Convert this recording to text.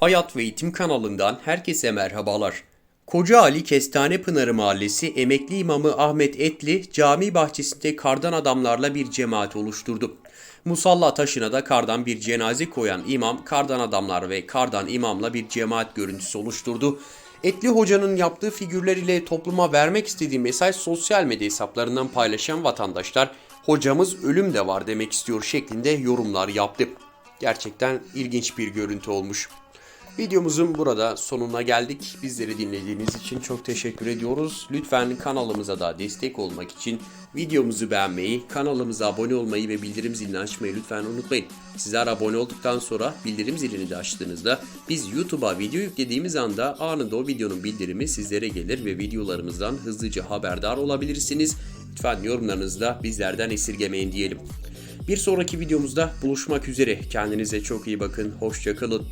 Hayat ve Eğitim kanalından herkese merhabalar. Koca Ali Kestane Pınarı Mahallesi emekli imamı Ahmet Etli cami bahçesinde kardan adamlarla bir cemaat oluşturdu. Musalla taşına da kardan bir cenaze koyan imam kardan adamlar ve kardan imamla bir cemaat görüntüsü oluşturdu. Etli Hoca'nın yaptığı figürler ile topluma vermek istediği mesaj sosyal medya hesaplarından paylaşan vatandaşlar hocamız ölüm de var demek istiyor şeklinde yorumlar yaptı. Gerçekten ilginç bir görüntü olmuş. Videomuzun burada sonuna geldik. Bizleri dinlediğiniz için çok teşekkür ediyoruz. Lütfen kanalımıza da destek olmak için videomuzu beğenmeyi, kanalımıza abone olmayı ve bildirim zilini açmayı lütfen unutmayın. Sizler abone olduktan sonra bildirim zilini de açtığınızda biz YouTube'a video yüklediğimiz anda anında o videonun bildirimi sizlere gelir ve videolarımızdan hızlıca haberdar olabilirsiniz. Lütfen yorumlarınızı da bizlerden esirgemeyin diyelim. Bir sonraki videomuzda buluşmak üzere. Kendinize çok iyi bakın. Hoşçakalın.